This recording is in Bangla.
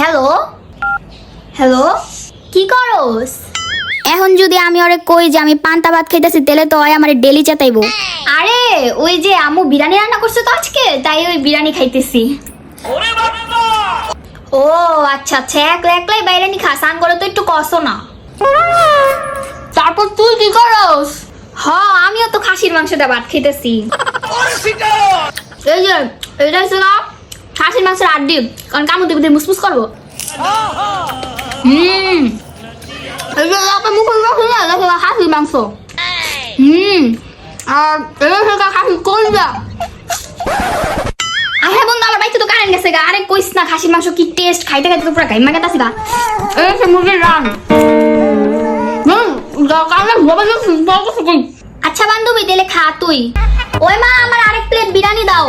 হ্যালো হ্যালো কি করস? এখন যদি আমি ওরে কই যে আমি পান্তা ভাত খাইতেছি তাহলে তো হয় আমার ডেলি চেতাইবো। আরে ওই যে আম্মু বিরিয়ানি রান্না করছ তো আজকে তাই ওই বিরিয়ানি খাইতেছি। ও আচ্ছা আচ্ছা একলা একলাই বাইরে নি খা সান করে তো একটু কষো না। তারপর তুই কি করস? হ আমিও তো খাসির মাংসটা ভাত খেতেছি এই যে এটা হচ্ছে না? খাসির মাংসের আড্ডি। কারণ কামড় দিকে দিয়ে মুসমুস করব। হুম। খাসির মাংস। হুম। আর খাসির কলজা আরে বন্ধু আমার বাইতে তো কারেন্ট গেছে গা। আরে কইস না খাসির মাংস কি টেস্ট খাইতে খাইতে তো পুরো গাইমা গেতাছি গা। এই হচ্ছে মুরগির রান। হুম কারণে বাবা আচ্ছা বান্ধবী তাহলে খা তুই। ওই মা আমার আরেক প্লেট বিরিয়ানি দাও।